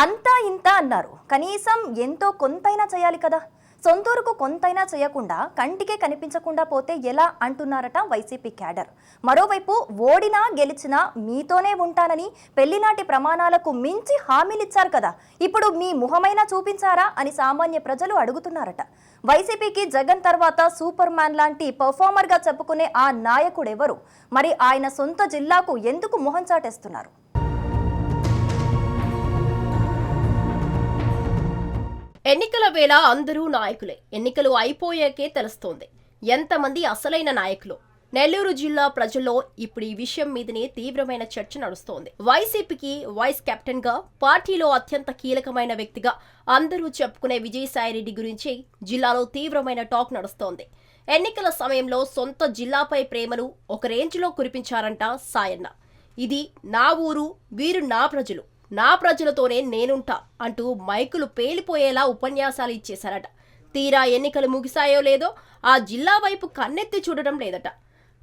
అంతా ఇంత అన్నారు. కనీసం ఎంతో కొంతైనా చేయాలి కదా. సొంతూరుకు కొంతైనా చేయకుండా కంటికే కనిపించకుండా పోతే ఎలా అంటున్నారట వైసీపీ క్యాడర్. మరోవైపు ఓడినా గెలిచినా మీతోనే ఉంటానని పెళ్ళినాటి ప్రమాణాలకు మించి హామీలిచ్చారు కదా. ఇప్పుడు మీ ముఖమైనా చూపించారా అని సామాన్య ప్రజలు అడుగుతున్నారట. వైసీపీకి జగన్ తర్వాత సూపర్ మ్యాన్ లాంటి పర్ఫార్మర్గా చెప్పుకునే ఆ నాయకుడెవరు? మరి ఆయన సొంత జిల్లాకు ఎందుకు మొహం చాటేస్తున్నారు? ఎన్నికల వేళ అందరూ నాయకులే. ఎన్నికలు అయిపోయాకే తెలుస్తోంది. ఎంతమంది అసలైన నాయకులు? నెల్లూరు జిల్లా ప్రజల్లో ఇప్పుడు ఈ విషయం మీదనే తీవ్రమైన చర్చ నడుస్తోంది. వైసీపీకి వైస్ కెప్టెన్గా పార్టీలో అత్యంత కీలకమైన వ్యక్తిగా అందరూ చెప్పుకునే విజయసాయిరెడ్డి గురించి జిల్లాలో తీవ్రమైన టాక్ నడుస్తోంది. ఎన్నికల సమయంలో సొంత జిల్లాపై ప్రేమను ఒక రేంజ్లో కురిపించారంట సాయన్న. ఇది నా ఊరు వీరు నా ప్రజలు. నా ప్రజలతోనే నేనుంటా అంటూ మైకులు పేలిపోయేలా ఉపన్యాసాలు ఇచ్చేశారట. తీరా ఎన్నికలు ముగిశాయో లేదో ఆ జిల్లా వైపు కన్నెత్తి చూడడం లేదట.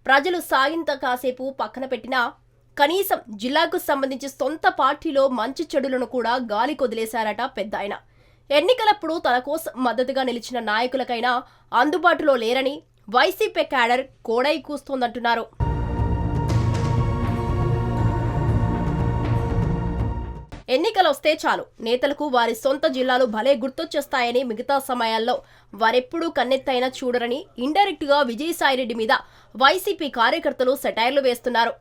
ప్రజలు సాగింత కాసేపు పక్కన పెట్టినా కనీసం జిల్లాకు సంబంధించి సొంత పార్టీలో మంచి చెడులను కూడా గాలి కొదిలేశారట పెద్ద ఆయన. ఎన్నికలప్పుడు తన కోసం మద్దతుగా నిలిచిన నాయకులకైనా అందుబాటులో లేరని వైసీపీ క్యాడర్ కోడై కూస్తోందంటున్నారు. ఎన్నికలు వస్తే చాలు. నేతలకు వారి సొంత జిల్లాలు భలే గుర్తొచ్చేస్తాయని మిగతా సమయాల్లో వారెప్పుడూ కన్నెత్తైనా చూడరని ఇండైరెక్ట్గా విజయసాయిరెడ్డి మీద వైసీపీ కార్యకర్తలు సెటైర్లు వేస్తున్నారు.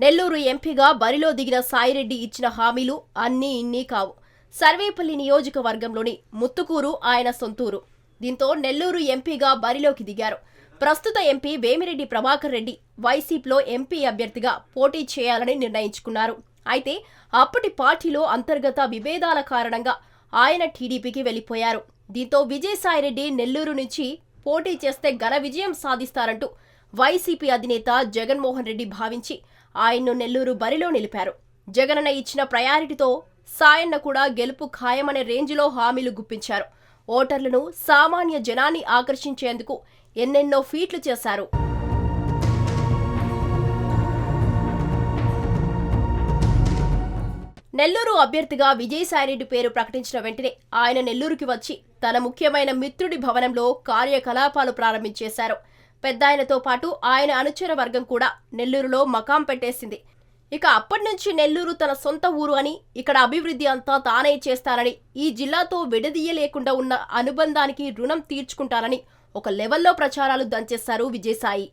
నెల్లూరు ఎంపీగా బరిలో దిగిన సాయిరెడ్డి ఇచ్చిన హామీలు అన్నీ ఇన్నీ కావు. సర్వేపల్లి నియోజకవర్గంలోని ముత్తుకూరు ఆయన సొంతూరు. దీంతో నెల్లూరు ఎంపీగా బరిలోకి దిగారు. ప్రస్తుత ఎంపీ వేమిరెడ్డి ప్రభాకర్ రెడ్డి వైసీపీలో ఎంపీ అభ్యర్థిగా పోటీ చేయాలని నిర్ణయించుకున్నారు. అయితే అప్పటి పార్టీలో అంతర్గత విభేదాల కారణంగా ఆయన టీడీపీకి వెళ్ళిపోయారు. దీంతో విజయసాయిరెడ్డి నెల్లూరు నుంచి పోటీ చేస్తే ఘన విజయం సాధిస్తారంటూ వైసీపీ అధినేత జగన్మోహన్ రెడ్డి భావించి ఆయన్ను నెల్లూరు బరిలో నిలిపారు. జగనన్న ఇచ్చిన ప్రయారిటీతో సాయన్న కూడా గెలుపు ఖాయమనే రేంజ్లో హామీలు గుప్పించారు. ఓటర్లను సామాన్య జనాన్ని ఆకర్షించేందుకు ఎన్నెన్నో ఫీట్లు చేశారు. నెల్లూరు అభ్యర్థిగా విజయసాయిరెడ్డి పేరు ప్రకటించిన వెంటనే ఆయన నెల్లూరుకి వచ్చి తన ముఖ్యమైన మిత్రుడి భవనంలో కార్యకలాపాలు ప్రారంభించేశారు. పెద్దాయనతో పాటు ఆయన అనుచర వర్గం కూడా నెల్లూరులో మకాం పెట్టేసింది. ఇక అప్పటి నుంచి నెల్లూరు తన సొంత ఊరు అని ఇక్కడ అభివృద్ధి అంతా తానే చేస్తానని ఈ జిల్లాతో విడదీయలేకుండా ఉన్న అనుబంధానికి రుణం తీర్చుకుంటానని ఒక లెవెల్లో ప్రచారాలు దంచేశారు విజయసాయి.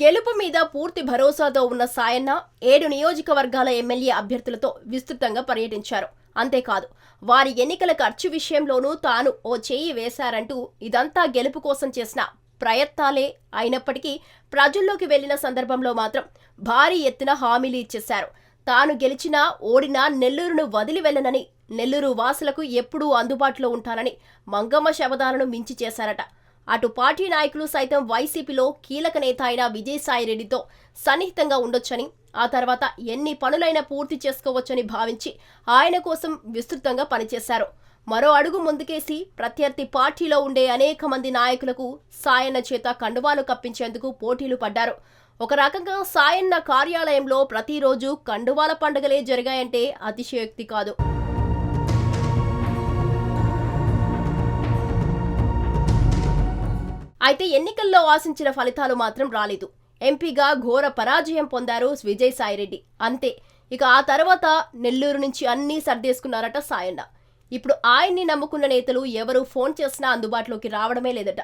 గెలుపు మీద పూర్తి భరోసాతో ఉన్న సాయన్న ఏడు నియోజకవర్గాల ఎమ్మెల్యే అభ్యర్థులతో విస్తృతంగా పర్యటించారు. అంతేకాదు వారి ఎన్నికల ఖర్చు విషయంలోనూ తాను ఓ చేయి వేశారంటూ ఇదంతా గెలుపు కోసం చేసిన ప్రయత్నాలే అయినప్పటికీ ప్రజల్లోకి వెళ్ళిన సందర్భంలో మాత్రం భారీ ఎత్తున హామీలు ఇచ్చేశారు. తాను గెలిచినా ఓడినా నెల్లూరును వదిలి వెళ్ళనని నెల్లూరు వాసులకు ఎప్పుడూ అందుబాటులో ఉంటానని మంగమ్మ శబదాలను మించి చేశారట. అటు పార్టీ నాయకులు సైతం వైసీపీలో కీలక నేత అయిన విజయసాయిరెడ్డితో సన్నిహితంగా ఉండొచ్చని ఆ తర్వాత ఎన్ని పనులైనా పూర్తి చేసుకోవచ్చని భావించి ఆయన కోసం విస్తృతంగా పనిచేశారు. మరో అడుగు ముందుకేసి ప్రత్యర్థి పార్టీలో ఉండే అనేక మంది నాయకులకు సాయన్న చేత కండువాలు కప్పించేందుకు పోటీలు పడ్డారు. ఒక రకంగా సాయన్న కార్యాలయంలో ప్రతిరోజు కండువాల పండుగలే జరిగాయంటే అతిశయోక్తి కాదు. అయితే ఎన్నికల్లో ఆశించిన ఫలితాలు మాత్రం రాలేదు. ఎంపీగా ఘోర పరాజయం పొందారు విజయసాయిరెడ్డి. అంతే ఇక ఆ తర్వాత నెల్లూరు నుంచి అన్నీ సర్దేసుకున్నారట సాయన్న. ఇప్పుడు ఆయన్ని నమ్ముకున్న నేతలు ఎవరు ఫోన్ చేసినా అందుబాటులోకి రావడమే లేదట.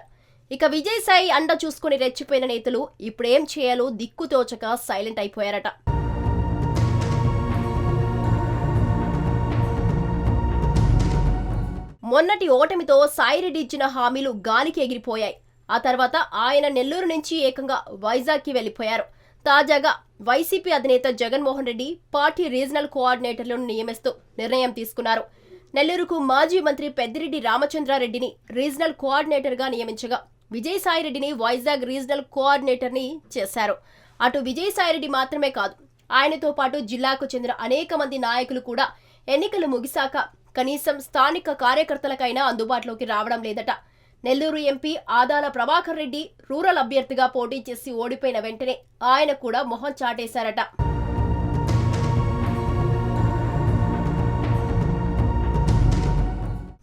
ఇక విజయసాయి అండ చూసుకుని రెచ్చిపోయిన నేతలు ఇప్పుడేం చేయాలో దిక్కుతోచక సైలెంట్ అయిపోయారట. మొన్నటి ఓటమితో సాయిరెడ్డి ఇచ్చిన హామీలు గాలికి ఎగిరిపోయాయి. ఆ తర్వాత ఆయన నెల్లూరు నుంచి ఏకంగా వైజాగ్కి వెళ్ళిపోయారు తాజాగా వైసీపీ అధినేత జగన్మోహన్ రెడ్డి పార్టీ రీజనల్ కోఆర్డినేటర్లను నియమిస్తూ నిర్ణయం తీసుకున్నారు. నెల్లూరుకు మాజీ మంత్రి పెద్దిరెడ్డి రామచంద్రారెడ్డిని రీజనల్ కోఆర్డినేటర్గా నియమించగా విజయసాయిరెడ్డిని వైజాగ్ రీజనల్ కోఆర్డినేటర్ని చేశారు. అటు విజయసాయిరెడ్డి మాత్రమే కాదు ఆయనతో పాటు జిల్లాకు చెందిన అనేక మంది నాయకులు కూడా ఎన్నికలు ముగిశాక కనీసం స్థానిక కార్యకర్తలకైనా అందుబాటులోకి రావడం లేదట. నెల్లూరు ఎంపీ ఆదాల ప్రభాకర్ రెడ్డి రూరల్ అభ్యర్థిగా పోటీ చేసి ఓడిపోయిన వెంటనే ఆయన కూడా మొహం చాటేశారట.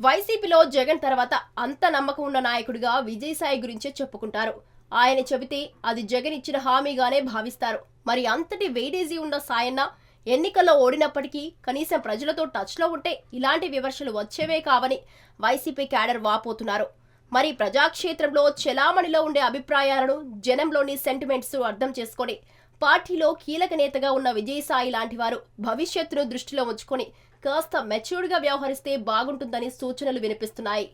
వైసీపీలో జగన్ తర్వాత అంత నమ్మకం ఉన్న నాయకుడిగా విజయసాయి గురించే చెప్పుకుంటారు. ఆయన చెబితే అది జగన్ ఇచ్చిన హామీగానే భావిస్తారు. మరి అంతటి వెయిటేజీ ఉన్న సాయన్న ఎన్నికల్లో ఓడినప్పటికీ కనీసం ప్రజలతో టచ్లో ఉంటే ఇలాంటి విమర్శలు వచ్చేవే కావని వైసీపీ క్యాడర్ వాపోతున్నారు. మరి ప్రజాక్షేత్రంలో చెలామణిలో ఉండే అభిప్రాయాలను జనంలోని సెంటిమెంట్స్ అర్థం చేసుకొని పార్టీలో కీలక నేతగా ఉన్న విజయసాయి లాంటి వారు భవిష్యత్తును దృష్టిలో ఉంచుకొని కాస్త మెచ్యూర్డ్గా వ్యవహరిస్తే బాగుంటుందని సూచనలు వినిపిస్తున్నాయి.